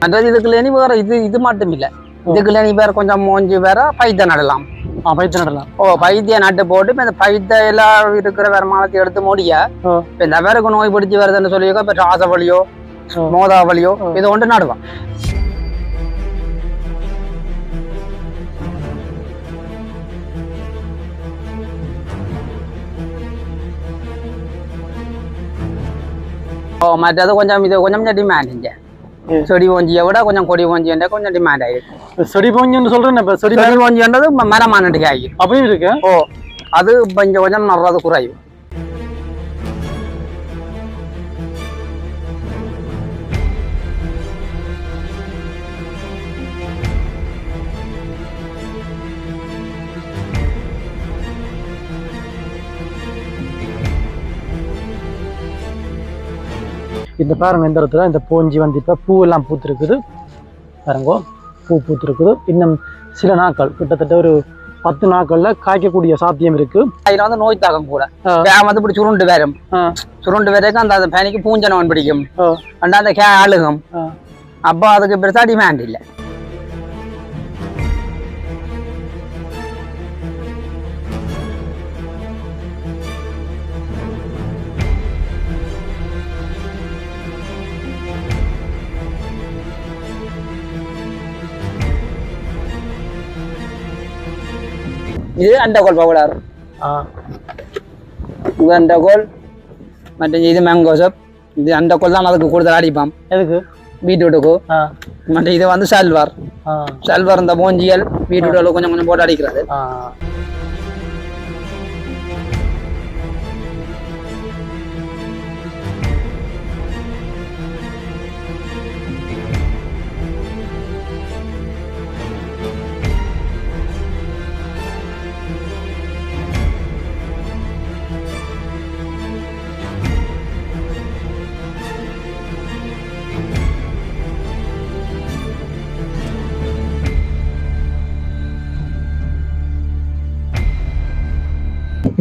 மற்றது இதுக்குள்ள இனி வேற இது இது மட்டும் இல்ல இதுக்குள்ள இனி வேற கொஞ்சம் மோஞ்சி வேற பைத்த நடலாம் பைத்து நடலாம் ஓ பைத்திய நட்டு போட்டு இந்த பைத்த எல்லாம் இருக்கிற வருமானத்தை எடுத்து முடிய. இப்ப இந்த வேருக்கு நோய் பிடிச்சி வருதுன்னு சொல்லியிருக்கோம் இப்ப ராச வலியோ ஓ. மோதா வலியோ ஓ. இது ஒன்று நடுவான் ஓ மற்றது கொஞ்சம் இது கொஞ்சம் கொஞ்சம் டிமாண்ட் இங்க ம். செடி ஒஞ்சியை விட கொஞ்சம் கொடி ஒஞ்சின்ற கொஞ்சம் டிமாண்ட் ஆயிருக்கு செடி போஞ்சுன்னு சொல்றேன் இப்ப செடி ஒஞ்சின்றது மரமானட்டுக்கு ஆகி அப்படியும் இருக்கு ஓ அது கொஞ்சம் கொஞ்சம் நடுறது குறைவு இந்த பாருங்க இந்த இடத்துல இந்த போஞ்சி வந்து இப்போ பூ எல்லாம் பூத்திருக்குது. பாருங்க பூ பூத்திருக்குது. இன்னும் சில நாட்கள் கிட்டத்தட்ட ஒரு பத்து நாட்கள்ல காய்க்கக்கூடிய சாத்தியம் இருக்கு. அதுல வந்து நோய் தாக்கம் கூட. வந்து இப்படி சுருண்டு வரும்? ஆ. சுருண்டு வரைக்கும் அந்த அந்த பனிக்கு பூஞ்சனவன் பிடிக்கும். ஆ. ரெண்டா அந்த கே அழுகும். அப்போ அதுக்கு பெருசா டிமாண்ட் இல்லை. இது அண்டகோல் பவுடர் ஆ, இது அண்டகோல் மற்ற இது மேங்கோ சப் இது அண்டகோல் தான் அதுக்கு கூடுதல் அடிப்பான் எதுக்கு? பீட்ரூட்டுக்கு. மற்ற இது வந்து சல்வார். சல்வார் இந்த மூஞ்சியல் பீட்ரூட் கொஞ்சம் கொஞ்சம் போட்டு அடிக்கிறது.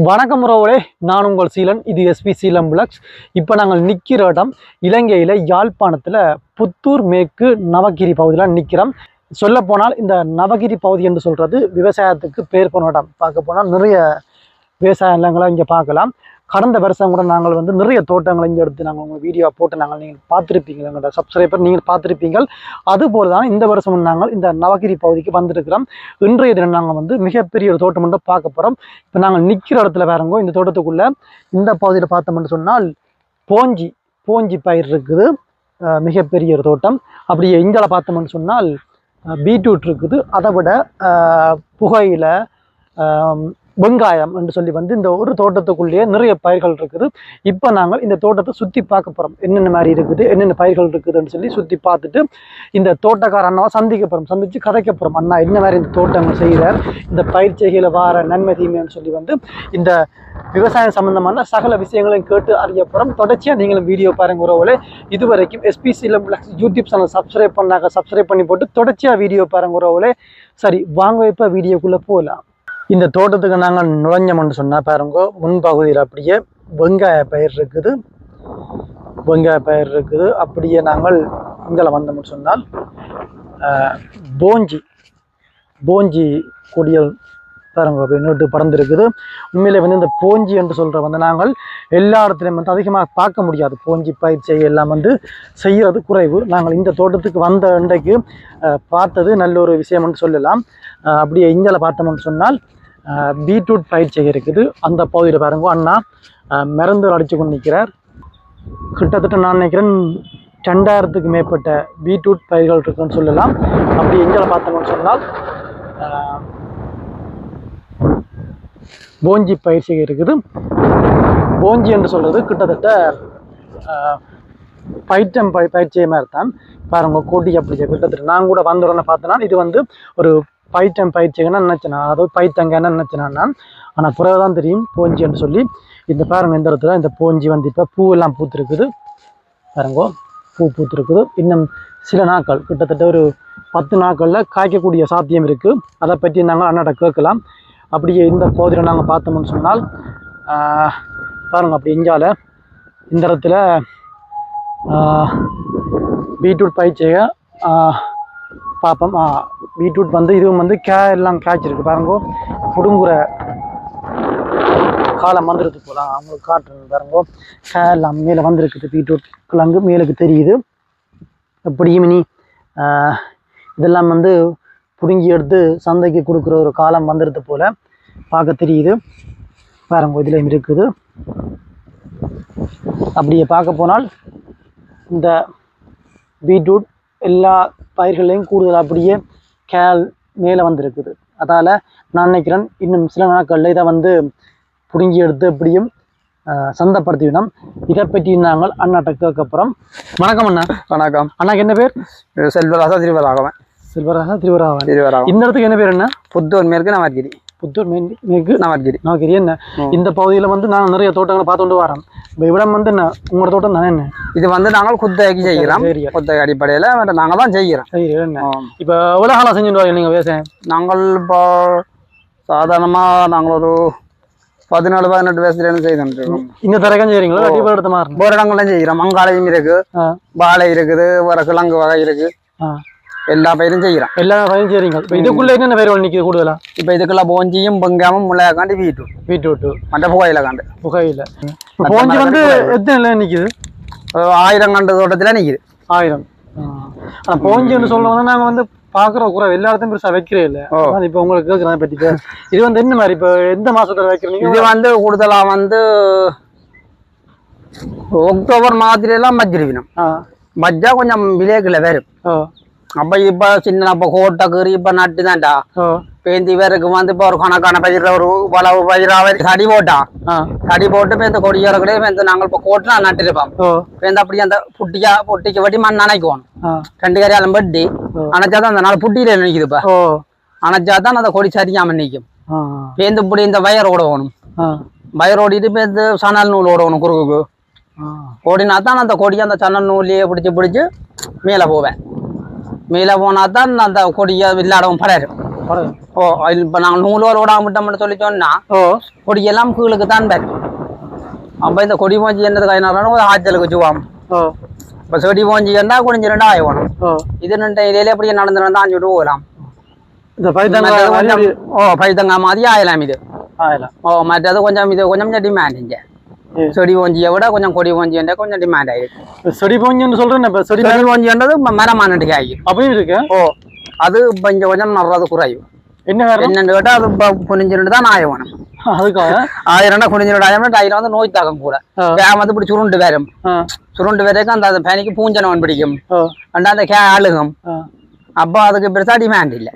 வணக்கம் ரோவலே நான் உங்கள் சீலன் இது எஸ்பி சீலம் பிளக்ஸ் இப்போ நாங்கள் நிற்கிற இடம் இலங்கையில் யாழ்ப்பாணத்தில் புத்தூர் மேற்கு நவகிரி பகுதியில் நிற்கிறோம் சொல்லப்போனால் இந்த நவகிரி பகுதி என்று சொல்கிறது விவசாயத்துக்கு பேர் போன இடம். பார்க்க போனால் நிறைய விவசாய நிலங்களை இங்கே பார்க்கலாம். கடந்த வருஷம் கூட நாங்கள் வந்து நிறைய தோட்டங்களை இங்கே எடுத்து நாங்கள் உங்கள் வீடியோ போட்டு நாங்கள் நீங்கள் பார்த்துருப்பீங்க எங்களோட சப்ஸ்கிரைபர் நீங்கள் பார்த்துருப்பீங்கள். அதுபோல் தான் இந்த வருஷம் நாங்கள் இந்த நவகிரி பகுதிக்கு வந்திருக்கிறோம். இன்றைய தினம் நாங்கள் வந்து மிகப்பெரிய ஒரு தோட்டம் மட்டும் பார்க்க போகிறோம் இப்போ நாங்கள் நிற்கிற இடத்துல வேறங்கோ இந்த தோட்டத்துக்குள்ளே இந்த பகுதியில் பார்த்தோம்னு சொன்னால் போஞ்சி போஞ்சி பயிர் இருக்குது. மிகப்பெரிய ஒரு தோட்டம். அப்படியே இங்கே பார்த்தோம்னு சொன்னால் பீட்ரூட் இருக்குது. அதை விட புகையில் வெங்காயம் என்று சொல்லி வந்து இந்த ஒரு தோட்டத்துக்குள்ளேயே நிறைய பயிர்கள் இருக்குது. இப்போ நாங்கள் இந்த தோட்டத்தை சுற்றி பார்க்க போகிறோம் என்னென்ன மாதிரி இருக்குது என்னென்ன பயிர்கள் இருக்குதுன்னு சொல்லி சுற்றி பார்த்துட்டு இந்த தோட்டக்கார அண்ணாவை சந்திக்க போகிறோம் சந்தித்து கதைக்க போகிறோம் அண்ணா என்ன மாதிரி இந்த தோட்டங்கள் செய்கிறார் இந்த பயிர் செய்கையில் வார நன்மை தீமைன்னு சொல்லி வந்து இந்த விவசாயம் சம்மந்தமான சகல விஷயங்களையும் கேட்டு அறிய போகிறோம் தொடர்ச்சியாக நீங்களும் வீடியோ பாருங்க உறவுகளே. இதுவரைக்கும் எஸ்பிசியில் யூடியூப் சேனல் சப்ஸ்கிரைப் பண்ணாங்க சப்ஸ்கிரைப் பண்ணி போட்டு தொடர்ச்சியாக வீடியோ பாருங்க உறவுகளே. சரி வாங்க இப்போ வீடியோக்குள்ளே போகலாம். இந்த தோட்டத்துக்கு நாங்கள் நுழைஞ்சோம்னு சொன்னால் பாருங்க முன்பகுதியில் அப்படியே வெங்காய பயிர் இருக்குது. வெங்காய பயிர் இருக்குது. அப்படியே நாங்கள் இங்கே வந்தோம்னு சொன்னால் போஞ்சி போஞ்சி கொடியல் பாருங்க அப்படி நோட்டு பறந்துருக்குது உண்மையிலே வந்து இந்த போஞ்சி என்று சொல்கிற வந்து நாங்கள் எல்லா இடத்துலையும் வந்து அதிகமாக பார்க்க முடியாது. போஞ்சி பயிர் செய்ய எல்லாம் வந்து செய்கிறது குறைவு. நாங்கள் இந்த தோட்டத்துக்கு வந்த இன்றைக்கு பார்த்தது நல்ல ஒரு விஷயம்னு சொல்லலாம். அப்படியே இந்தியாவில் பார்த்தோம்னு சொன்னால் பீட்ரூட் பயிர் செய்ய இருக்குது. அந்த பகுதியில் பாருங்க அண்ணா ஆஹ், மருந்து அடித்து கொண்டு நிற்கிறார் கிட்டத்தட்ட நான் நினைக்கிறேன் ரெண்டாயிரத்துக்கு மேற்பட்ட பீட்ரூட் பயிர்கள் இருக்குன்னு சொல்லலாம். அப்படி எங்கே பார்த்தோம்னு சொன்னால் போஞ்சி பயிற்சி இருக்குது. போஞ்சி என்று சொல்கிறது கிட்டத்தட்ட பயிற்றம் பைட்டம் பை பயிற்சியை மாதிரி தான் பாருங்க கொடி அப்படி கிட்டத்தட்ட நான் கூட வந்த உடனே பார்த்தேன்னா இது வந்து ஒரு பைட்டம் பயிற்சிங்கன்னா நினச்சேன் அதாவது பைத்தங்கன்னா நினச்சேன் ஆனால் பிறகு தான் தெரியும் போஞ்சின்னு சொல்லி. இந்த பாருங்க இந்த இடத்துல இந்த போஞ்சி வந்து இப்போ பூவெல்லாம் பூத்துருக்குது. பாருங்கோ பூ பூத்துருக்குது. இன்னும் சில நாட்கள் கிட்டத்தட்ட ஒரு பத்து நாட்களில் காய்க்கக்கூடிய சாத்தியம் இருக்குது அதை பற்றி நாங்கள் அண்ணாட்ட கேட்கலாம். அப்படியே இந்த பகுதியில் நாங்கள் பார்த்தோம்னு சொன்னால் பாருங்க அப்படி இஞ்சால இந்த இடத்துல பீட்ரூட் பயிற்சியை பார்ப்போம் பீட்ரூட் வந்து இதுவும் வந்து கே எல்லாம் காய்ச்சிருக்கு. பாருங்க புடுங்குற காலம் வந்துருக்கு போல. அவங்களுக்கு காட்டுறது பாருங்க கே எல்லாம் மேலே வந்திருக்குது பீட்ரூட். கிழங்கு மேலுக்கு தெரியுது. எப்படியும் இனி இதெல்லாம் வந்து பிடுங்கி எடுத்து சந்தைக்கு கொடுக்குற ஒரு காலம் வந்துடுது போல பார்க்க தெரியுது. பாருங்க இதில் இருக்குது. அப்படியே பார்க்க போனால் இந்த பீட்ரூட் எல்லா பயிர்களையும் கூடுதல் அப்படியே கேல் மேலே வந்திருக்குது. அதால் நான் நினைக்கிறேன் இன்னும் சில நாட்களில் இதை வந்து பிடுங்கி எடுத்து எப்படியும் சந்தைப்படுத்திவிடும் இதை பற்றி நாங்கள் அண்ணாட்ட கேட்கப்புறம் வணக்கம் அண்ணா. வணக்கம். அண்ணாக்கு என்ன பேர்? செல்வராசா திருவராகவன் செல்வராக திருவராவன் திருவராகவன் இந்த இடத்துக்கு என்ன பேர் என்ன புத்தூர் மேற்கு நவர்கிரி. புத்தூர் மேற்கு நவர்கிரி நோக்கரி என்ன? இந்த பகுதியில் வந்து நான் நிறைய தோட்டங்களை பார்த்துட்டு வரேன். இப்போ இவ்விடம் வந்து என்ன? உங்களோட தோட்டம் தானே என்ன? இது வந்து நாங்கள் குத்தகைக்கு செய்கிறோம். குத்தகை அடிப்படையில் நாங்கள் தான் செய்கிறோம். என்ன. இப்போ எவ்வளோ காலம் செஞ்சுட்டு வரீங்க நீங்கள் விவசாயம்? நாங்கள் இப்போ சாதாரணமாக நாங்கள் ஒரு பதினாலு பதினெட்டு வயசுலேருந்து செய்துருக்கோம் இங்கே தரக்கம் செய்கிறீங்களா? இடத்த மாறணும் ஒரு இடங்கள்லாம் செய்கிறோம். மங்காளையும் இருக்கு. ஆ. வாழை இருக்குது. ஒரு கிழங்கு வகை இருக்கு. ஆ. எல்லா பயிரும் செய்கிறோம் எல்லா பயிரும் செய்கிறீங்க இப்போ இதுக்குள்ளே என்னென்ன பயிர்கள் நிற்கிது கூடுதலா இப்போ இதுக்கெல்லாம் போஞ்சியும் பொங்காமும் முளையாக்காண்டி வீட்டு பீட்ரூட்டு மற்ற புகையில காண்டு புகையில் போஞ்சி வந்து எத்தனை நிற்கிது ஆயிரம் கண்டு தோட்டத்தில் நிற்கிது ஆயிரம் ஆனால் போஞ்சின்னு சொல்லுவோம்னா நாங்கள் வந்து பார்க்குற குறை எல்லா இடத்தையும் பெருசாக வைக்கிறே இல்லை. இப்போ உங்களுக்கு கேட்குறேன் அதை பற்றி இது வந்து என்ன மாதிரி இப்போ எந்த மாதத்தில் வைக்கிறீங்க இது வந்து கூடுதலா வந்து அக்டோபர் மாதத்துலாம் மஜ்ஜிருவினம் ஆ மஜ்ஜா கொஞ்சம் விலைக்குள்ள வரும் அப்ப இப்ப சின்ன அப்ப கோட்டை கீறி இப்ப நட்டு தான்டா ஓ பேந்தி பேருக்கு வந்து இப்போ ஒரு கணக்கான பயிர ஒரு வளவு பயிராக தடி போட்டான் தடி போட்டு இப்போ இந்த கொடியோரங்களே இப்போ நாங்கள் இப்போ கோட்டில் நட்டுருப்போம் இந்த அப்படியே அந்த புட்டியா பொட்டிக்கு வட்டி மண் அணைக்குவோம் ஆ ரெண்டு கரையாலும் வெட்டி ஓ. அணைச்சாதான் அந்த நாள் புட்டியில நிற்குதுப்பா ஓ அணைச்சாதான் அந்த கொடி சரியாம நிற்கும் பேந்து இப்படி இந்த வயர் ஓடணும் வயர் ஓடிட்டு இப்போ இந்த சணல் நூல் ஓடணும் குறுகுக்கு ஆ ஓடினா தான் அந்த கொடியை அந்த சணல் நூலையே பிடிச்சி பிடிச்சி மேலே போவேன் மேலே போனா தான் அந்த கொடியை வில்லாடவும் படரும். ஓ இப்போ நாங்கள் நூலோர் ஓடாம விட்டோம்னு சொல்லி சொன்னா ஓ. கொடியெல்லாம் கீழுக்கு தான் வரும். அப்போ இந்த கொடி போஞ்சி என்னது கைனாலும் ஒரு ஆச்சலுக்கு வச்சுவாம் ஓ. இப்போ செடி போஞ்சி இருந்தால் குடிஞ்சு ரெண்டு ஆயிடணும் இது ரெண்டு இடையில அப்படியே நடந்து நடந்து அஞ்சுட்டு போகலாம். இந்த பைத்தங்க மற்றது கொஞ்சம் ஓ பைத்தங்க மாதிரி ஆயலாம் இது. ஆயிரம் ஓ மற்றது கொஞ்சம் இது கொஞ்சம் டிமாண்ட் இங்க. ம். செடி போஞ்சியை விட கொஞ்சம் கொடி போஞ்சி கொஞ்சம் டிமாண்ட் ஆயிருக்கு செடி போஞ்சுன்னு சொல்கிறேன் இப்போ செடி போஞ்சின்றது மரமானட்டுக்கு ஆகி அப்படியும் இருக்கு? ஓ அது இங்க கொஞ்சம் நடுறது குறையும் என்ன என்னன்னு கேட்டால் அது குனிஞ்சிட்டு தான் ஆய வேணும். அதுக்காக ஆயிரம்னா குனிஞ்சிட்டு ஆயிரம் ஆயிரம் வந்து நோய் தாக்கம் கூட. ஆ. வேகம் வந்து இப்படி சுருண்டு வரும். சுருண்டு வரைக்கும் அந்த அந்த பனிக்கு பூஞ்சனவன் பிடிக்கும். அந்த கே அழுகும். அப்போ அதுக்கு பெருசா டிமாண்ட் இல்லை.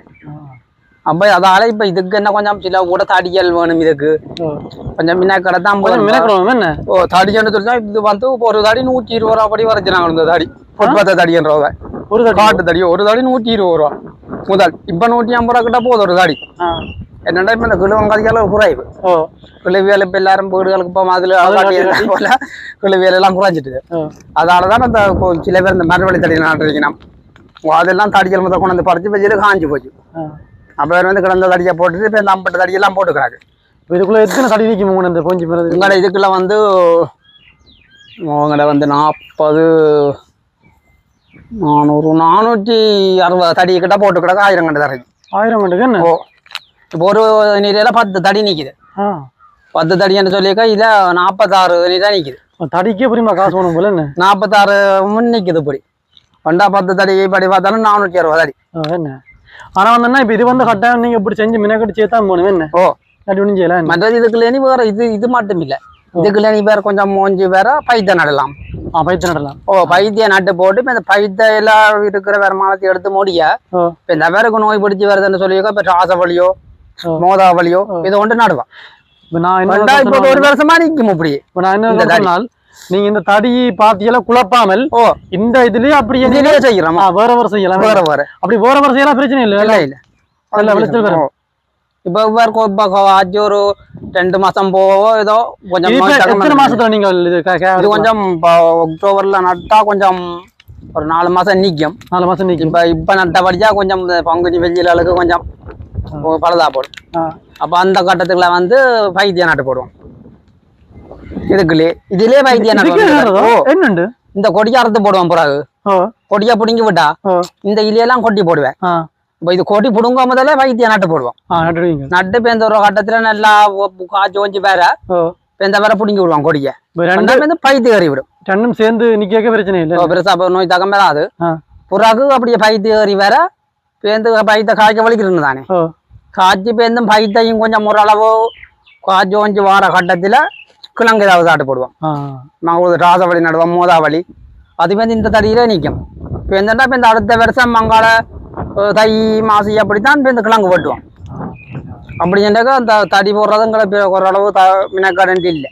அதால இப்போ இதுக்கு என்ன கொஞ்சம் சில கூட தடியல் வேணும் இதுக்கு. மின்னாக்கடை தான் கொஞ்சம் போதும். மினக்கிறோம் என்ன? ஓ தடின்னு சொல்லி இது வந்து ஒரு தடி நூற்றி இருபது ரூபா படி வரைச்சினாங்க இந்த தடி. ஃபுட்பாத்த தடின்றவங்க ஒரு காட்டு தடி ஒரு தடி நூற்றி இருபது ரூபா. முதல் இப்போ நூற்றி ஐம்பது ரூபா கிட்ட போகுது ஒரு தடி. என்னடா இப்போ இந்த கிழுவங்காதிக்கால குறைவு. கிழுவியல் இப்போ எல்லாரும் வீடுகளுக்கு இப்போ அதில் போல கிழுவியல் எல்லாம் குறைஞ்சிட்டுது. தான் அந்த கொ- சில பேர் இந்த மரவள்ளி தடி நட்டுருக்கணும் அதெல்லாம் தடிகள் முதல் கொண்டு வந்து பறிச்சு வச்சுட்டு காஞ்சி போச்சு. அப்போ வந்து கிடந்த தடியை போட்டுட்டு இப்போ இந்த அம்பட்டு தடியெல்லாம் போட்டுக்கிறாங்க. இப்போ இதுக்குள்ள எத்தனை தடி நிற்கும் இந்த போஞ்சி மேலே? உங்களோட இதுக்குள்ள வந்து உங்களோட வந்து நாற்பது நானூறு நானூற்றி அறுபது தடி கிட்ட போட்டு கிடக்க ஆயிரம் கண்டு தரைக்கும் ஆயிரம் கண்டுக்கு என்ன? ஓ இப்போ ஒரு நீரையில் பத்து தடி நிற்கிது ஆ. பத்து தடின்னு சொல்லியிருக்கா இதில் நாற்பத்தாறு நீ தான் நிற்கிது தடிக்கே புரியுமா காசு வேணும் போல என்ன? நாற்பத்தாறு முன் நிற்கிது இப்படி ரெண்டா பத்து தடி படி பார்த்தாலும் நானூற்றி அறுபது ஆ, என்ன? ஆனா வந்து இப்போ இது வந்து கட்டாயம் நீங்க இப்படி செஞ்சு மினக்கட்டு சேர்த்தா போகணும் என்ன? ஓ. அப்படி ஒன்றும் செய்யலாம் மற்றது இதுக்குள்ள வேற இது இது மட்டும் இல்லை. இதுக்குள்ள நீ வேற கொஞ்சம் மோஞ்சி வேற பைத்த நடலாம். ஆ பைத்து நடலாம். ஓ பைத்திய நட்டு போட்டு இப்போ இந்த பைத்த எல்லாம் இருக்கிற வருமானத்தை எடுத்து முடிய இப்போ இந்த பேருக்கு நோய் பிடிச்சி வருதுன்னு சொல்லியிருக்கோம் இப்போ ராசவலியோ ஓ. மோதாவலியோ இது ஒன்று நடுவான். இப்போ நான் இப்போ ஒரு வருஷமா நிற்கும் இப்படி. இப்போ நான் என்ன நீங்க இந்த தடி பாத்தியெல்லாம் குழப்பாமல் ஓ. இந்த இதுலயே அப்படியே நீங்க- இதுலயே செய்கிறோம் ஆ, வேற வேற செய்யலாம். வேற வேற. அப்படி வேற வேற செய்யலாம் பிரச்சனை இல்லை. இல்லை இல்லை. நல்ல வெளிச்சல் வரும். இப்போ இவருக்கு இப்போ ஆச்சு ஒரு ரெண்டு மாசம் போவோ ஏதோ கொஞ்சம் எத்தனை மாசத்துல நீங்கள் இது கொஞ்சம் அக்டோபர்ல நட்டா கொஞ்சம் ஒரு நாலு மாசம் நிற்கும் நாலு மாசம் நிக்கும். இப்போ இப்போ கொஞ்சம் பங்குனி வெயில் அளவுக்கு கொஞ்சம் பழுதா போடும். அப்போ அந்த கட்டத்துக்குள்ள வந்து வைத்திய நாட்டு போடுவோம். இதுக்குள்ளே. வைத்திய? ஓ என்னண்டு? இந்த கொடியை அறுத்து போடுவோம் பிறகு கொடியை பிடுங்கி விட்டா இந்த இலையெல்லாம் கொட்டி போடுவேன். இப்போ இது கொடி பிடுங்க முதல்ல வைத்தியம் நட்டு போடுவோம் நட்டு இப்போ இந்த ஒரு கட்டத்துல நல்லா காய்ச்சி கொஞ்சி வேற இப்போ இந்த வேற பிடுங்கி விடுவான் கொடியை. இப்ப ரெண்டு ரெண்டாவது வந்து பைத்து கறி விடும். ரெண்டும் சேர்ந்து நிக்க பிரச்சனை இல்லை. பெருசா நோய் வராது. ஆ. புறாக்கு அப்படியே பைத்து கறி வேற பேந்து பைத்த காய்க்க வலிக்கிறது தானே. காய்ச்சி பேந்தும் பைத்தையும் கொஞ்சம் ஓரளவு காய்ச்சி கொஞ்சம் வார கட்டத்துல கிழங்கு ஏதாவது சாட்டு போடுவோம் நாங்கள் ராசவழி நடுவோம் மோதாவளி. அது வந்து இந்த தடியிலே நிற்கும் இப்போ என்னடா இப்போ இந்த அடுத்த வருஷம் மங்காள அஹ், தை மாசி அப்படித்தான் இப்போ இந்த கிழங்கு வெட்டுவோம் அப்படி என்றாக்கா அந்த தடி போடுறதுங்களை இப்போ ஓரளவு த மினக்கடன்ட்டு இல்லை.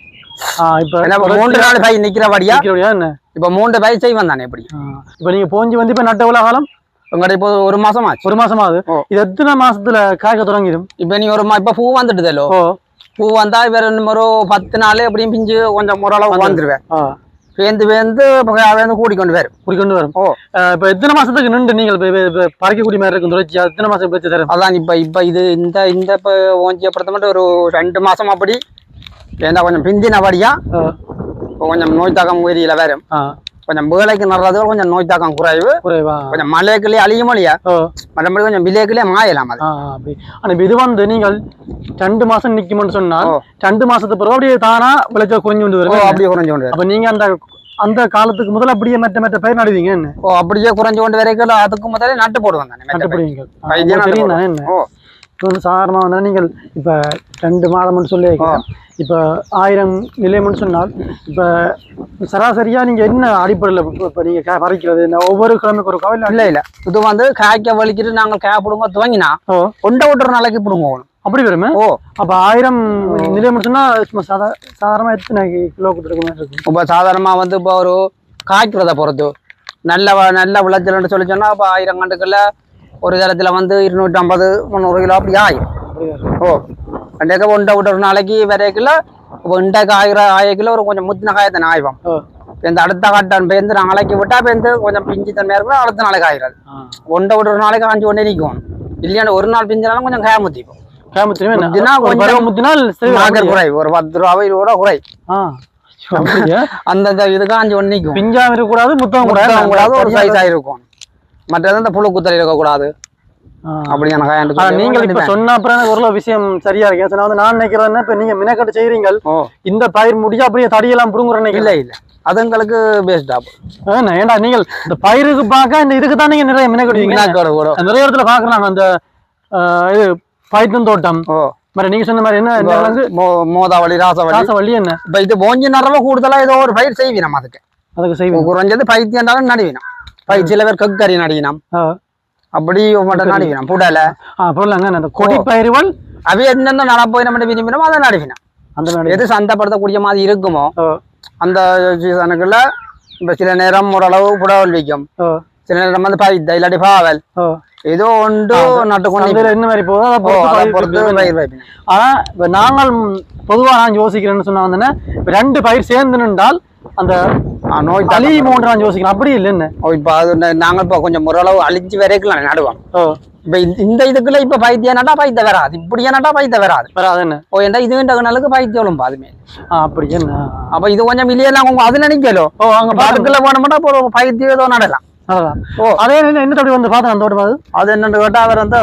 இப்ப மூன்று நாள் பை நிற்கிறபடியா இப்போ மூன்று பை செய்வன் தானே எப்படி. இப்ப நீங்க போஞ்சி வந்து இப்ப நட்ட எவ்வளவு காலம்? உங்கள்கிட்ட இப்போ ஒரு மாசம் ஆச்சு. ஒரு மாசம் ஆகுது. இது எத்தனை மாசத்துல காய்க்க தொடங்கிடும்? இப்போ நீ ஒரு இப்போ பூ வந்துட்டுதல்லோ பூ வந்தா இன்னும் ஒரு பத்து நாள் எப்படியும் பிஞ்சு கொஞ்சம் ஓரளவு வந்துருவேன். வேந்து வேந்து வேந்து கூட்டிக்கொண்டு வரும். குடிக்கொண்டு வரும். ஓ. இப்ப எத்தனை மாசத்துக்கு நின்று நீங்கள் பறக்கக்கூடிய மாதிரி இருக்கும் தொடர்ச்சி எத்தனை மாசம் பேச்சு தரும் அதான் இப்ப இப்ப இது இந்த இந்த இப்போ ஓஞ்சியை மட்டும் ஒரு ரெண்டு மாசம் அப்படி. ஏன்னா கொஞ்சம் பிந்தினபடியா ஆ, இப்போ கொஞ்சம் நோய் தாக்கம் உயிரியில வரும். கொஞ்சம் வேலைக்கு நடுறது கொஞ்சம் நோய் தாக்கம் குறைவு. குறைவா? கொஞ்சம் மலைக்குள்ளே அழியும் இல்லையா மற்றபடி கொஞ்சம் விலைக்குள்ளே மாயலாம் அது. ஆனா இது வந்து நீங்கள் ரெண்டு மாசம் நிக்கும்னு சொன்னால் ஓ. ரெண்டு மாசத்துக்கு பிறகு அப்படியே தானா விளைச்சல் குறைஞ்சு கொண்டு வரும் அப்படியே குறைஞ்சு கொண்டு அப்ப நீங்க அந்த அந்த காலத்துக்கு முதல்ல அப்படியே மெட்ட மெட்ட பயிர் நடுவீங்க என்ன? ஓ அப்படியே குறைஞ்சு கொண்டு வரைக்கும் அதுக்கு முதல்ல நட்டு போடுவாங்க மெத்த நட்டு ஓ. இப்போ வந்து சாதாரணமாக வந்தால் நீங்கள் இப்போ ரெண்டு மாதம்னு சொல்லி வைக்கிறேன். இப்போ ஆயிரம் நிலையம்னு சொன்னால் இப்போ சராசரியாக நீங்கள் என்ன அடிப்படையில் இப்போ நீங்கள் பறிக்கிறது? இந்த ஒவ்வொரு கிழமைக்கு ஒரு கவலை இல்ல இல்ல. இது வந்து காய்க்க வலிக்கிட்டு நாங்கள் காய பிடுங்க துவங்கினா கொண்ட விட்டுற நாளைக்கு பிடுங்க அப்படி வருமே ஓ. அப்போ ஆயிரம் நிலையம்னு சொன்னால் சும்மா சாதா சாதாரணமாக எத்தனை கிலோ கொடுத்துருக்க இருக்கும்? இப்போ சாதாரணமாக வந்து இப்போ ஒரு காய்க்கிறத பொறுத்து நல்ல நல்ல விளைச்சல்னு சொல்லி சொன்னால் இப்போ ஆயிரம் கண்டுகளில் ஒரு தரத்தில் வந்து இருநூற்றம்பது முந்நூறு கிலோ அப்படி இருக்கும்? ஓ ரெண்டேக்க ஒன்றை விட்டு ஒரு நாளைக்கு வரைக்கில் இப்போ இண்டை காய்கிற ஆயக்கில் ஒரு கொஞ்சம் முத்தின காயத்தனை ஆய்வோம் இந்த அடுத்த கட்டன் பேருந்து நாளைக்கு விட்டால் பேருந்து கொஞ்சம் பிஞ்சு தன்மையாக இருக்கும் அடுத்த நாளைக்கு ஆகிறது ஆ. ஒன்றை விட்டு ஒரு நாளைக்கு அஞ்சு ஒன்றே நிற்கும் இல்லையாண்டு ஒரு நாள் பிஞ்சினாலும் கொஞ்சம் காய முத்திக்கும். ஒரு பத்து ரூபா இருபது ரூபா குறை. அந்தந்த இதுக்கு அஞ்சு ஒன்று நிற்கும் பிஞ்சா இருக்கக்கூடாது முத்தம் கூடாது ஒரு சைஸா இருக்கும். மற்றது இந்த புழு குத்தல் இருக்கக்கூடாது. அப்படியான காயாண்டு ஆனா நீங்கள் இப்ப சொன்ன அப்புறம் ஒரு விஷயம் சரியா இருக்கு. வந்து நான் நினைக்கிறேன் என்ன, இப்ப நீங்க மினக்கட்டு செய்றீங்க ஓ. இந்த பயிர் முடிஞ்சா அப்படியே தடியெல்லாம் புடுங்குற இல்ல இல்ல. அது எங்களுக்கு பேஸ்ட் ஆப் ஏன்னா ஏன்டா நீங்கள் இந்த பயிருக்கு பார்க்க இந்த இதுக்கு தான் நீங்க நிறைய மினக்கட்டுவீங்க நிறைய இடத்துல பாக்குறாங்க அந்த இது பைத்தன் தோட்டம். நீங்க சொன்ன மாதிரி என்ன மோதாவளி ராசவளி. ராசவள்ளி என்ன? இப்ப இது போஞ்சி நரவ கூடுதலா ஏதோ ஒரு பயிர் செய்வினம் அதுக்கு. அதுக்கு செய்வீங்க குறைஞ்சது பைத்தியம் நடுவினம். பை சில பேர் நடிவினம் ஆ. அப்படி மட்டும் நடுவினம் புடல. ஆ பொருளாங்க அந்த கொடி பயிர்கள் அவை என்னென்ன நடப்போய் நம்ம விரும்பினோம் அதை நடுவினம் அந்த எது சந்தைப்படுத்தக்கூடிய மாதிரி இருக்குமோ அந்த சீசனுக்குள்ள இப்ப சில நேரம் ஓரளவு புடவல் விற்கும். சில நேரம் வந்து பைத்த இல்லாட்டி பாவல். ஏதோ ஒன்று நட்டுக்கொண்டு என்ன மாதிரி போகுதோ. ஆனா இப்ப நாங்கள் பொதுவா நான் யோசிக்கிறேன்னு சொன்னா வந்து ரெண்டு பயிர் சேர்ந்து நின்றால் அந்த நோய் அழி மூன்று நான் யோசிக்கிறேன் அப்படி இல்லை என்ன? ஓ, இப்ப அது ந- நாங்க இப்ப கொஞ்சம் ஓரளவு அழிஞ்சு வரைக்கும் நடுவோம். இப்ப இந்த- இதுக்குள்ள இப்ப பைத்தியம் நட்டா பைத்த வராது. இப்படியே நட்டா பைத்த வராது. வராது என்ன? ஓ ஏன்டா இது நாளுக்கு பைத்தியம் அதுமே ஆ அப்படி என்ன? அப்ப இது கொஞ்சம் இல்லையெல்லாம் உங்க அது நினைக்கலோ? ஓ அங்க அதுக்குள்ள போனோம்னா இப்போ பைத்தியம் ஏதோ நடலாம். அதே என்ன வந்து பார்த்தேன் அந்த தோட்டம் அது? என்னன்னு கேட்டா அவர் வந்து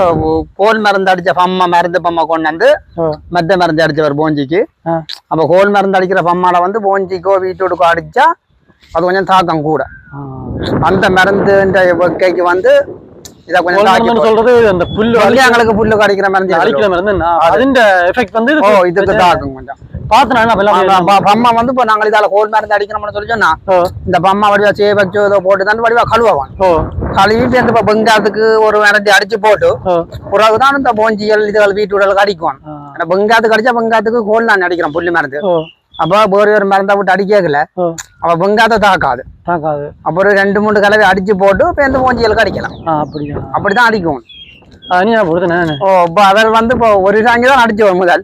கோல் மருந்து அடிச்ச பம்மா மருந்து பம்மா கொண்டு வந்து மத்த மருந்து அடிச்சவர் போஞ்சிக்கு. அப்ப கோல் மருந்து அடிக்கிற பம்மால வந்து போஞ்சிக்கோ வீட்டுக்கோ அடிச்சா அது கொஞ்சம் தாக்கம் கூட. அந்த மருந்து வெக்கைக்கு வந்து இதை கொஞ்சம் சொல்றது அந்த புல்லு எங்களுக்கு புல்லு கடிக்கிற மருந்து அழிக்கிற? அதிண்ட எஃபெக்ட் வந்து ஓ இதுக்கு தாக்கும் கொஞ்சம். பம்மா வந்து இப்போ நாங்கள் இதால கோல் மருந்து அடிக்கணும்னு சொல்லி சொன்னா இந்த பம்மா வடிவா சே வச்சு ஏதோ போட்டு தான் வடிவா கழுவான் கழுவிட்டு இந்த வெங்காயத்துக்கு ஒரு மருந்து அடிச்சு போட்டு பிறகுதான் இந்த போஞ்சியல் இதுகள் வீட்டு உடலுக்கு அடிக்குவான் வெங்காயத்துக்கு அடிச்சா வெங்காயத்துக்கு கோல் நான் அடிக்கிறேன் புள்ளி மருந்து. அப்போ ஒரு மருந்தை விட்டு அடிக்கல அவ வெங்காயத்தை தாக்காது. தாக்காது. அப்புறம் ரெண்டு மூணு கலவை அடிச்சு போட்டு இப்போ இந்த போஞ்சியலுக்கு அடிக்கலாம். அப்படியா? அப்படிதான் அடிக்கும். ஓ இப்போ வந்து இப்போ ஒரு சாங்கி தான் அடிச்சு முதல்.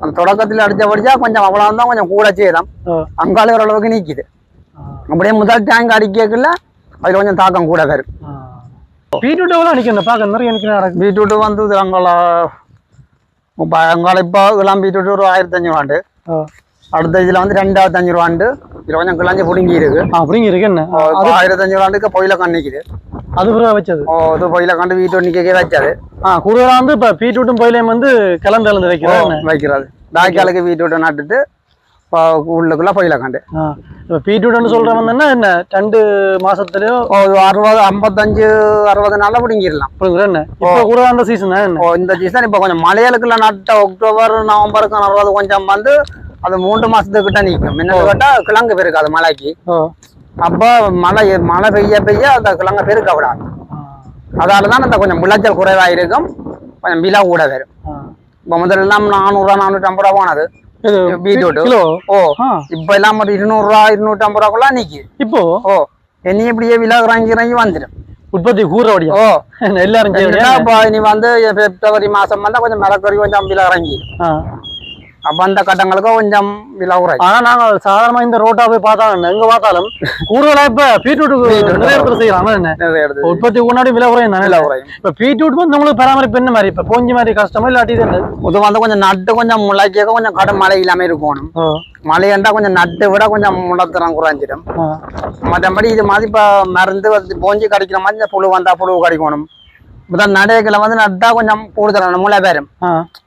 அந்த தொடக்கத்தில் அடிச்ச படிச்சா கொஞ்சம் அவ்வளோ தான் கொஞ்சம் கூட செய்யலாம் அங்கால ஓரளவுக்கு நீக்குது. அப்படியே முதல் டேங்க் அடிக்கல அதில் கொஞ்சம் தாக்கம் கூட வரும். பீட்ரூட் எவ்வளோ நிற்கும் பார்க்க நிறைய நிற்கிற நடக்கும் பீட்ரூட் வந்து அங்கால இப்போ அங்கால இப்போ இதெல்லாம் பீட்ரூட் ஒரு ஆயிரத்தி அஞ்சூறு ஆண்டு. அடுத்த இதுல வந்து ரெண்டாயிரத்தி அஞ்சு ரூபாண்டு இதுல கொஞ்சம் கிளஞ்சு பிடுங்கி இருக்கு ஆ அப்படிங்க இருக்கு என்ன ஆயிரத்தி அஞ்சு ரூபாண்டுக்கு பொயில கண் நிக்குது அது பிறகு வச்சது? ஓ இது பொயில கண்டு வீட்டு நிக்க வச்சாரு ஆ கூடுதலா வந்து இப்ப பீட்ரூட்டும் போயிலையும் வந்து கலந்து கலந்து? வைக்கிறது தாய்க்காலுக்கு வீட்டு விட்டு நட்டுட்டு உள்ளுக்குள்ள பொயில கண்டு. ஆ இப்ப பீட்ரூட்னு சொல்றவன் என்ன என்ன ரெண்டு மாசத்துலயோ? இது அறுபது ஐம்பத்தஞ்சு அறுபது நாள்ல பிடிங்கிடலாம் என்ன? இப்ப கூட அந்த சீசன் தான் இந்த சீசன் இப்போ கொஞ்சம் மலையாளுக்குள்ள நட்ட அக்டோபர் நவம்பருக்கு அறுபது கொஞ்சம் வந்து அது மூன்று மாசத்துக்கிட்ட நிற்கும். என்ன கேட்டா கிழங்கு பெருக்காது மழைக்கு ஓ. அப்போ மழை மழை பெய்ய பெய்ய அந்த கிழங்க பெருக்க விடாது அதால தான் அந்த கொஞ்சம் விளைச்சல் குறைவாக இருக்கும் கொஞ்சம் விலை கூட வரும். இப்போ முதல்ல எல்லாம் நானூறுரூவா நானூற்றம்பது ரூபா போனது. பீட்ரூட் ஓ. இப்போ எல்லாம் ஒரு இருநூறுவா இருநூற்றம்பது ரூபாக்குள்ள நிற்கி இப்போ? ஓ. இனி இப்படியே விலை இறங்கி இறங்கி வந்துடும். உற்பத்தி கூற ஓ. எல்லாரும் இப்போ இனி வந்து பிப்ரவரி மாசம் வந்தா கொஞ்சம் மிளக்கறி கொஞ்சம் விலை இறங்கி. அப்போ அந்த கட்டங்களுக்கு கொஞ்சம் விலை குறையும். ஆனா நாங்க சாதாரணமா இந்த ரோட்டா போய் பார்த்தாலும் எங்க பார்த்தாலும் கூடுதலா இப்ப பீட்ரூட் நிறைய என்ன? உற்பத்தி முன்னாடி விலை குறையும் தானே? விலை குறையும். இப்ப பீட்ரூட் வந்து உங்களுக்கு பராமரிப்பு என்ன மாதிரி? இப்ப போஞ்சி மாதிரி கஷ்டமா இல்லாட்டி இது? இது வந்து கொஞ்சம் நட்டு கொஞ்சம் முளைக்க கொஞ்சம் கடும் மழை இல்லாம இருக்கணும். ஓ, மழையண்டா கொஞ்சம் நட்டு விட கொஞ்சம் முளத்திரம் குறைஞ்சிடும். மற்றபடி இது மாதிரி இப்போ மருந்து வந்து போஞ்சி கடிக்கிற மாதிரி இந்த புழு வந்தா புழு கடிக்கணும். இப்போ நடைகளை வந்து நட்டா கொஞ்சம் கூடுதலான முளை பேரும்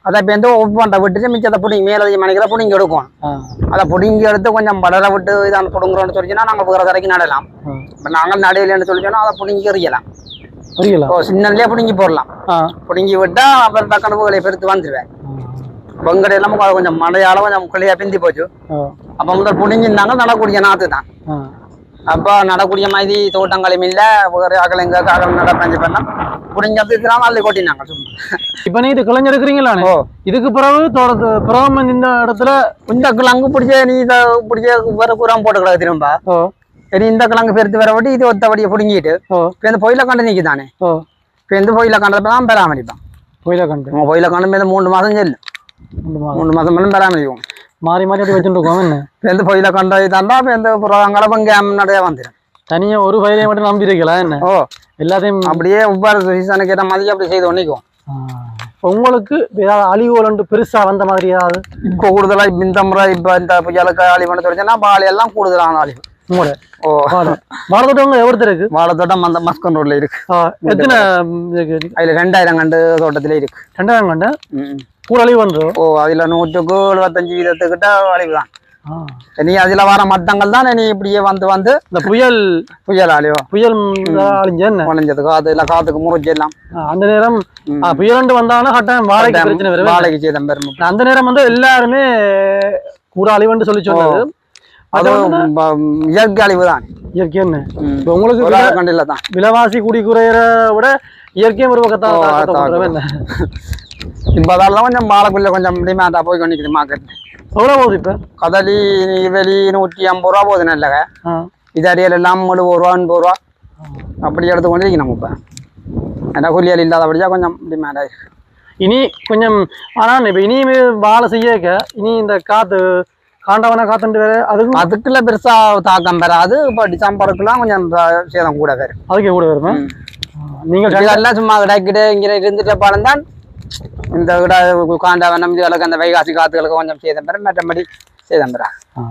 அதை இப்போ வந்து ஒவ்வொன்றை விட்டுட்டு மிச்சத்தை பிடிங்கி மேலே மணிக்கிற பிடிங்கி எடுக்கணும் ஆ, அதை பிடுங்கி எடுத்து கொஞ்சம் படர விட்டு இதான் பிடுங்குறோம்னு சொல்லிச்சுன்னா நாங்கள் வேறு கரைக்கு நடலாம். இப்போ நாங்கள் நடையிலன்னு சொல்லி சொன்னா அதை பிடுங்கி எறியலாம் ஓ சின்னதுலேயே பிடுங்கி போடலாம் பிடுங்கி விட்டா அப்புறம் தக்கன புகழை பெருத்து வந்துடுவேன் ஆ, வெங்கடை கொஞ்சம் மழையால கொஞ்சம் கிளியா பிந்தி போச்சு அப்போ முதல் பிடுங்கிருந்தாங்க நடக்கூடிய நாற்று தான். அப்போ நடக்கூடிய மாதிரி தோட்டங்களும் இல்லை வேறு அகல எங்க அகலம் நடப்பஞ்சு பண்ணலாம் கொட்டினாங்க. சும்மா இப்ப நீ இது ஓ. இதுக்கு பிறகு தோட்டத்து பிறகு இந்த இடத்துல இந்த கிழங்கு பிடிச்ச நீ இதை பிடிச்ச வேற கூறாம போட்டு கிடக்கு திரும்ப. ஓ. சரி இந்த கிழங்கு பெருத்து வர விட்டு இது ஒத்தபடியை பிடுங்கிட்டு ஓ. இப்போ இந்த பொயில கண்டு நிற்குதானே ஓ. இப்போ இந்த பொயில கண்டப்ப தான் பராமரிப்பான். கண்டு. உங்கள் பொயில கண்டு மூணு மாதம். மூணு மாதம். மேலும் பராமரிக்கும் மாறி மாறி அப்படி வச்சுட்டு இருக்கோம் என்ன? இப்போ எந்த பொயில கண்ட இதாண்டா இப்போ எந்த புறங்களை பங்கு நிறைய வந்துடும் தனியா ஒரு பயிரையை மட்டும் நம்பி இருக்கலாம் என்ன? ஓ. எல்லாத்தையும் அப்படியே ஒவ்வொரு சீசனுக்கு ஏற்ற மாதிரி அப்படி செய்து ஒன்றிக்கும். உங்களுக்கு ஏதாவது அழிவுகள் பெருசா வந்த மாதிரி ஏதாவது? இப்போ கூடுதலா இப்ப இந்த முறை இப்போ இந்த புயலுக்கு அழிவுன்னு சொல்லிச்சுன்னா எல்லாம் கூடுதலான அழிவு. உங்களோட? ஓ. மரத்தோட்டவங்க எவ்வளவு வாழைத்தோட்டம் அந்த மஸ்கன் ரோட்ல இருக்கு. எத்தனை இருக்கு? அதுல ரெண்டாயிரம் கண்டு தோட்டத்துல இருக்கு. ரெண்டாயிரம் கண்டு. கூட அழிவு ஓ அதுல நூற்றுக்கு எழுபத்தஞ்சு வீதத்துக்கிட்ட அழிவு தான். நீ அதுல வர மட்டங்கள் தான் நீ இப்படியே வந்து வந்து இந்த புயல் புயல் அழிவு புயல் அழிஞ்ச என்ன? குறைஞ்சது காத்து இல்லை காத்துக்கு ஆ, அந்த நேரம் ம். ஆ, புயல் வந்தாலும் கட்டாயம் வாழைக்கு பிரச்சனை வரும் வாழைக்கு சேதம் பெரும் அந்த நேரம் வந்து எல்லாருமே கூட அழிவுன்னு சொல்லி சொன்னது. அது ப- இயற்கை அழிவு தான். இயற்கை என்ன? உங்களுக்கு கண்டில தான். விலைவாசி கூடி குறையிற விட இயற்கையும் ஒரு பக்கத்தான் என்ன இப்போ அதெல்லாம் கொஞ்சம் வாழைக்குள்ள கொஞ்சம் டிமாண்டா போய் கொண்டிருக்குது மார்க்கெட் எவ்வளவு போகுது இப்ப கதலி வெளி நூற்றி ஐம்பது ரூபா போகுது நல்லக. இது அரியல் எல்லாம் எழுபது ரூபா எண்பது ரூபா அப்படி எடுத்து கொண்டு இருக்கணும் இப்போ ஏன்னா கூலியால் இல்லாதபடியா கொஞ்சம் டிமாண்ட் ஆயிருக்கு இனி கொஞ்சம் ஆனா இப்ப இனி வாழை செய்யக்க இனி இந்த காத்து காண்டவன காத்துண்டு வேற அதுக்கும் அதுக்குள்ள பெருசா தாக்கம் பெறாது இப்போ டிசம்பருக்குலாம் கொஞ்சம் சேதம் கூட வரும் அதுக்கு கூட வருமா ம். நீங்க இதெல்லாம் சும்மா கிடக்கிட்டு இங்கே இருந்துட்ட பாடம் தான் இந்த விட காண்டவனம் இதுகளுக்கு அந்த வைகாசி காத்துகளுக்கு கொஞ்சம் சேதம் பெறும் மற்றபடி சேதம் பெறா ஆ.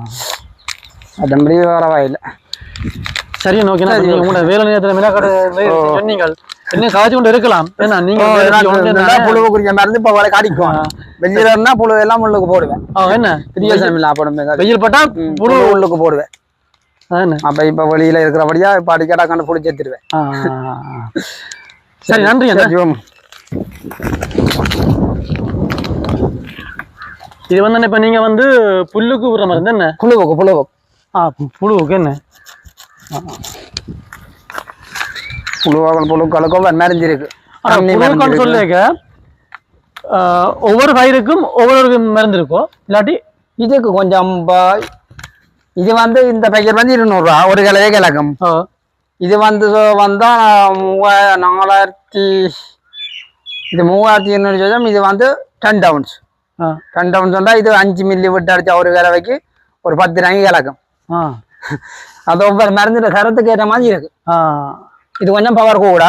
மற்றபடி பரவாயில்லை சரி நோக்கி உங்களோட வேலை நேரத்துல சொன்னீங்க என்ன காய்ச்சி கொண்டு இருக்கலாம். ஏன்னா நீங்க புழுவு மருந்து இப்போ வரை கடிக்கும் இருந்தா புழு எல்லாம் உள்ளுக்கு போடுவேன். என்ன? இல்லா போடுவேன் வெயில் பட்டா புழு உள்ளுக்கு போடுவேன். அப்ப இப்ப வெளியில இருக்கிறபடியா இப்ப அடிக்கடா கண்டு புடிச்சு எடுத்துருவேன். சரி நன்றி. இது வந்து இப்ப நீங்க வந்து புல்லுக்கு விடுற மருந்து என்ன? புழுவுக்கு புழுவுக்கு. ஆ புழுவுக்கு என்ன? புழுவாக்கள் புழுக்களுக்கும் புழுக்கன்னு இருக்கு. சொல்லிக்க ஒவ்வொரு பயிருக்கும் ஒவ்வொரு மருந்து இருக்கும் இல்லாட்டி இதுக்கு கொஞ்சம் இது வந்து இந்த பேக்கெட் வந்து இருநூறுவா ஒரு கிளையே கிழக்கும். இது வந்து சொ- வந்தா மூவா- நாலாயிரத்தி இது மூவாயிரத்தி எண்ணூறு சதம் இது வந்து டென் டவுன்ஸ் டென் டவுன்ஸ் வந்தா இது அஞ்சு மில்லி விட்டு அடிச்சா ஒரு கிழவைக்கு ஒரு பத்து ரங்கி கிழக்கும் ஆ, அது ஒவ்வொரு மருந்துல சரத்துக்கு ஏற்ற மாதிரி இருக்கு. இது கொஞ்சம் பவர் கூட.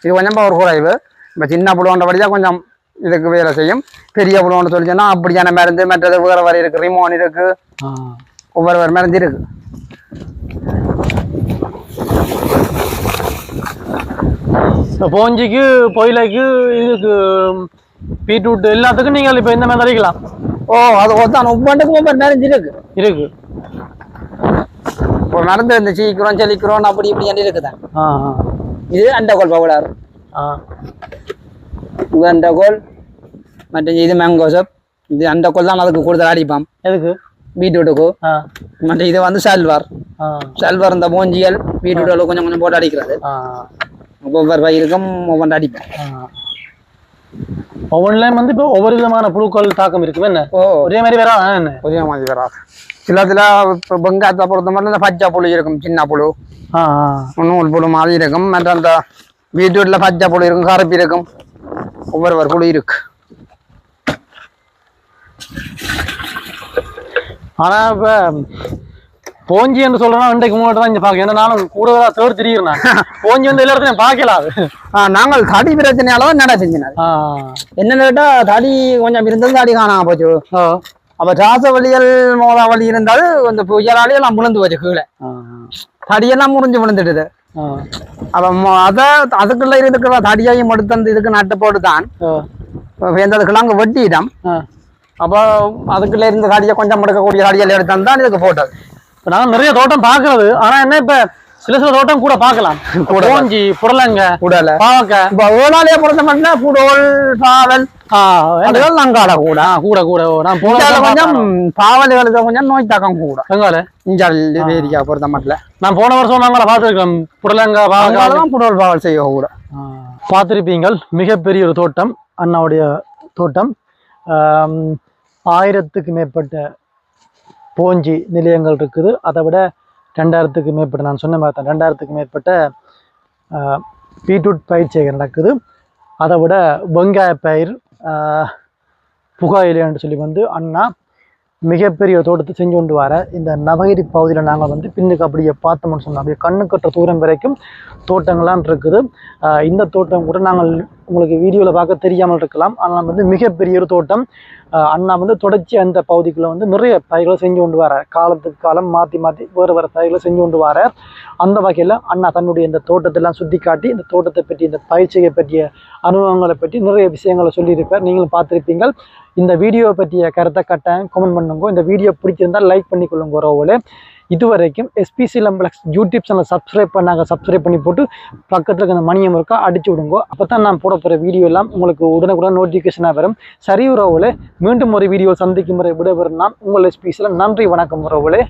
இது கொஞ்சம் பவர் குறைவு இப்போ சின்ன புழுவண்டபடியா கொஞ்சம் இதுக்கு வேலை செய்யும். பெரிய புழுன்னு சொல்லி சொன்னா அப்படியான மருந்து மற்றது வேற வரை இருக்கு. ரிமோன் இருக்கு. ஒவ்வொரு வேறு மருந்து இருக்கு. போஞ்சிக்கு பொயிலைக்கு இதுக்கு பீட்ரூட் எல்லாத்துக்கும் நீங்கள் இப்போ இந்த மாதிரி அடிக்கலாம். ஓ அது ஒருத்தான் ஒவ்வொன்றுக்கும் ஒவ்வொரு மருந்து இருக்கு. இருக்கு. இப்போ மருந்து இந்த சீக்கிரம் செலிக்கிறோம் அப்படி இப்படி இருக்குதான் ஆ ஆ. இது அண்டகோல் ஆ. இது அண்டகோல் மற்ற இது மேங்கோ சப் இது அண்டகோல் தான் அதுக்கு கூடுதல் அடிப்பான் எதுக்கு? பீட்ரூட்டுக்கு. மற்ற இது வந்து சல்வார். சல்வார் இந்த மூஞ்சியல் பீட்ரூட்டில் கொஞ்சம் கொஞ்சம் போட்டு அடிக்கிறது. ஒவ்வொரு பயிருக்கும் ஒவ்வொன்று அடிப்பேன். ஒவ்வொன்றுலையும் வந்து இப்போ ஒவ்வொரு விதமான புழுக்கள் தாக்கம் இருக்கு என்ன? ஓ. ஒரே மாதிரி வேற? என்ன? ஒரே மாதிரி வராது சிலத்துல இப்போ வெங்காயத்தை பொறுத்த மட்டும் இந்த பச்சை புழு இருக்கும் சின்ன புழு. நூல் புழு மாதிரி இருக்கும். மற்ற அந்த பீட்ரூட்டில் பச்சை புழு இருக்கும் கருப்பு இருக்கும். ஒவ்வொரு ஒரு புழு இருக்கு. ஆனா இப்ப போஞ்சி என்று சொல்றேன்னா இன்றைக்கு முன்னாடி தான் இங்க பாக்க ஏன்னா நானும் கூடுதலா தேர் நான். போஞ்சி வந்து எல்லா இடத்துலயும் பார்க்கல அது. நாங்கள் தடி பிரச்சனையால தான் நட செஞ்சினது ஆ. என்னன்னு கேட்டா தடி கொஞ்சம் இருந்தது தடி காணாம போச்சு. அப்ப ராசவழியல் மோதாவளி இருந்தாலும் இந்த புயலாலே எல்லாம் விழுந்து போச்சு கீழே. தடியெல்லாம் முறிஞ்சு விழுந்துட்டுது. ஆ. அப்ப அத அதுக்குள்ள இருக்கிற தடியையும் எடுத்து அந்த இதுக்கு நட்டு போட்டு தான் வேந்ததுக்கெல்லாம் அங்கே வெட்டிட்டோம் அப்போ அதுக்குள்ள இருந்த தடியை கொஞ்சம் முடக்கக்கூடிய தடியில் எடுத்து தான் இதுக்கு போட்டது. இப்ப நாங்க நிறைய தோட்டம் பாக்குறது ஆனா என்ன இப்ப சில சில தோட்டம் கூட பார்க்கலாம். கூட போஞ்சி புடலங்க கூடல. பாவக்காய். இப்போ ஓலாலையை பொறுத்த மட்டும் பூடோல் பாவல் அதுகள் நங்காட கூட கூட கூட. நான் போன கொஞ்சம். பாவல்களுக்கு கொஞ்சம் நோய் தாக்கம் கூட. வெங்கால இஞ்சால் ஏரியா பொறுத்த மட்டும் நான் போன வருஷம் நாங்கள பார்த்துருக்கோம் புடலங்க பாவக்காய். புடோல் பாவல் செய்ய கூட. பார்த்துருப்பீங்கள். மிகப்பெரிய ஒரு தோட்டம். அண்ணாவுடைய தோட்டம். ஆயிரத்துக்கு மேற்பட்ட போஞ்சி நிலையங்கள் இருக்குது. அதை விட ரெண்டாயிரத்துக்கு மேற்பட்ட நான் சொன்ன மாதிரி தான் ரெண்டாயிரத்துக்கு மேற்பட்ட பீட்ரூட் பயிர் செய்கை நடக்குது. அதை விட வெங்காய பயிர் ஆ, சொல்லி வந்து அண்ணா மிகப்பெரிய ஒரு தோட்டத்தை செஞ்சு கொண்டு வர இந்த நவகிரி பகுதியில் நாங்கள் வந்து பின்னுக்கு அப்படியே பார்த்தோம்னு சொன்னோம் அப்படியே கண்ணு கட்டுற தூரம் வரைக்கும் தோட்டங்கள்லாம் இருக்குது. இந்த தோட்டம் கூட நாங்கள் உங்களுக்கு வீடியோவில் பார்க்க தெரியாமல் இருக்கலாம். ஆனால் வந்து மிகப்பெரிய ஒரு தோட்டம். அண்ணா வந்து தொடர்ச்சி அந்த பகுதிக்குள்ளே வந்து நிறைய பயிர்களை செஞ்சு கொண்டு வர காலத்துக்கு காலம் மாற்றி மாற்றி வேறு வேறு பயிர்களை செஞ்சு கொண்டு வர அந்த வகையில் அண்ணா தன்னுடைய இந்த தோட்டத்தெல்லாம் சுற்றி காட்டி இந்த தோட்டத்தை பற்றி இந்த பயிற்சியை பற்றிய அனுபவங்களை பற்றி நிறைய விஷயங்களை சொல்லியிருப்பார். நீங்களும் பார்த்துருப்பீங்கள். இந்த வீடியோவை பற்றிய கருத்தை கட்டாயம் கமெண்ட் பண்ணுங்க. இந்த வீடியோ பிடிச்சிருந்தால் லைக் பண்ணி கொள்ளுங்க உறவுகளே இதுவரைக்கும் எஸ்பிசி லம்பளக்ஸ் யூடியூப் சேனல் சப்ஸ்கிரைப் பண்ணாங்க சப்ஸ்கிரைப் பண்ணி போட்டு பக்கத்தில் இருக்க அந்த மணியம் இருக்கா அடிச்சு விடுங்க. அப்போ தான் நான் போட போகிற வீடியோ எல்லாம் உங்களுக்கு உடனுக்குடன் நோட்டிஃபிகேஷனாக வரும். சரி உறவுகளே மீண்டும் ஒரு வீடியோ சந்திக்கும் முறை விடைபெறும் நான் உங்கள் எஸ்பிசியில் நன்றி வணக்கம் உறவுகளே